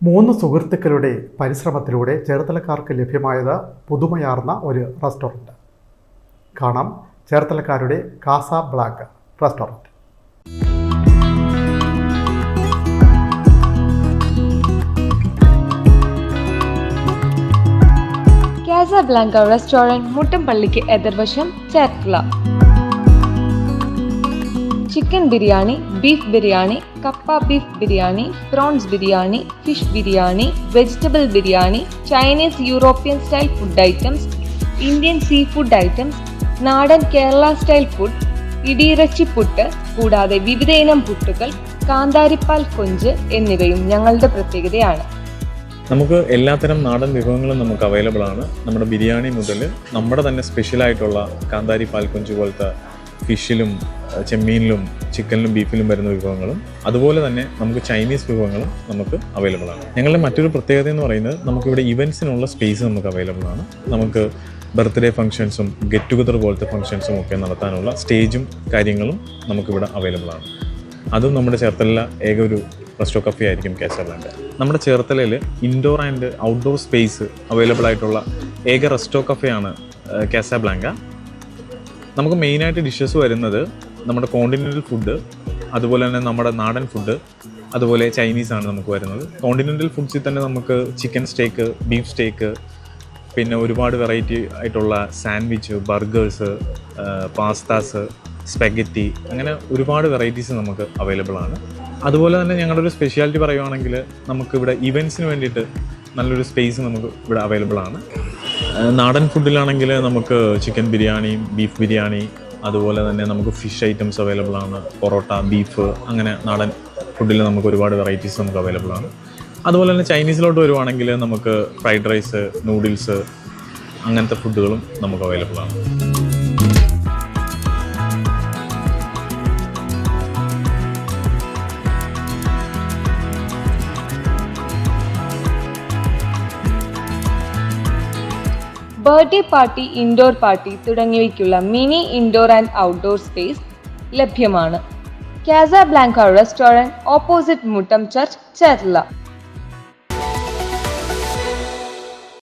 മൂന്ന് സുഹൃത്തുക്കളുടെ പരിശ്രമത്തിലൂടെ ചേർത്തലക്കാർക്ക് ലഭ്യമായത് പുതുമയാർന്ന ഒരു റെസ്റ്റോറന്റ് കാണാം ചേർത്തലക്കാരുടെ Casa black restaurant Casa Blanca restaurant മുട്ടമ്പള്ളിക്ക് എതിർവശം ചേർത്തല ചിക്കൻ ബിരിയാണി ബീഫ് ബിരിയാണി കപ്പ beef biryani prawns biryani fish biryani vegetable biryani Chinese European style food items Indian sea food items നാടൻ കേരള സ്റ്റൈൽ ഫുഡ് ഇടിയിറച്ചി പുട്ട് കൂടാതെ വിവിധ ഇനം പുട്ടുകൾ കാന്താരിപ്പാൽ കൊഞ്ച് എന്നിവയും ഞങ്ങളുടെ പ്രത്യേകതയാണ്. നമുക്ക് എല്ലാത്തരം നാടൻ വിഭവങ്ങളും നമുക്ക് അവൈലബിൾ ആണ്. നമ്മുടെ ബിരിയാണി മുതൽ നമ്മുടെ തന്നെ സ്പെഷ്യലായിട്ടുള്ള കാന്താരി പാൽക്കൊഞ്ച് പോലത്തെ ഫിഷിലും ചെമ്മീനിലും ചിക്കനിലും ബീഫിലും വരുന്ന വിഭവങ്ങളും അതുപോലെ തന്നെ നമുക്ക് ചൈനീസ് വിഭവങ്ങളും നമുക്ക് അവൈലബിൾ ആണ്. ഞങ്ങളുടെ മറ്റൊരു പ്രത്യേകത എന്ന് പറയുന്നത് നമുക്കിവിടെ ഇവൻസിനുള്ള സ്പേസ് നമുക്ക് അവൈലബിൾ ആണ്. നമുക്ക് ബർത്ത്ഡേ ഫംഗ്ഷൻസും ഗെറ്റ് ടുഗദർ പോലത്തെ ഫംഗ്ഷൻസും ഒക്കെ നടത്താനുള്ള സ്റ്റേജും കാര്യങ്ങളും നമുക്കിവിടെ അവൈലബിൾ ആണ്. അതും നമ്മുടെ ചേർത്തല ഏക ഒരു റെസ്റ്റോ കഫേ ആയിരിക്കും കാസർലാൻഡ് നമ്മുടെ ചേർത്തലയിൽ indoor and outdoor space available ആയിട്ടുള്ള ഏക റെസ്റ്റോ കഫേയാണ് കാസാബ്ലാങ്ക നമുക്ക് മെയിനായിട്ട് ഡിഷസ് വരുന്നത് നമ്മുടെ കോണ്ടിനെന്റൽ ഫുഡ് അതുപോലെ തന്നെ നമ്മുടെ നാടൻ ഫുഡ് അതുപോലെ ചൈനീസ് ആണ് നമുക്ക് വരുന്നത്. കോണ്ടിനെന്റൽ ഫുഡ്സിൽ തന്നെ നമുക്ക് ചിക്കൻ സ്റ്റേക്ക് ബീഫ് സ്റ്റേക്ക് പിന്നെ ഒരുപാട് വെറൈറ്റി ആയിട്ടുള്ള സാൻഡ്വിച്ച് ബർഗേഴ്സ് പാസ്താസ് സ്പെഗറ്റി അങ്ങനെ ഒരുപാട് വെറൈറ്റീസ് നമുക്ക് അവൈലബിൾ ആണ്. അതുപോലെ തന്നെ ഞങ്ങളുടെ ഒരു സ്പെഷ്യാലിറ്റി പറയുവാണെങ്കിൽ നമുക്കിവിടെ ഇവന്റ്സിന് വേണ്ടിയിട്ട് നല്ലൊരു സ്പേസ് നമുക്ക് ഇവിടെ അവൈലബിൾ ആണ്. നാടൻ ഫുഡിലാണെങ്കിൽ നമുക്ക് ചിക്കൻ ബിരിയാണി ബീഫ് ബിരിയാണി അതുപോലെ തന്നെ നമുക്ക് ഫിഷ് ഐറ്റംസ് അവൈലബിൾ ആണ്. പൊറോട്ട ബീഫ് അങ്ങനെ നാടൻ ഫുഡിൽ നമുക്ക് ഒരുപാട് വെറൈറ്റീസ് നമുക്ക് അവൈലബിൾ ആണ്. അതുപോലെ തന്നെ ചൈനീസിലോട്ട് വരുവാണെങ്കിൽ നമുക്ക് ഫ്രൈഡ് റൈസ് നൂഡിൽസ് അങ്ങനത്തെ ഫുഡുകളും നമുക്ക് അവൈലബിൾ ആണ്. Birthday party indoor party തുടങ്ങിയവയ്ക്കുള്ള mini indoor and outdoor space ലഭ്യമാണ്. Casa Blanca restaurant opposite Muttam church Cherthala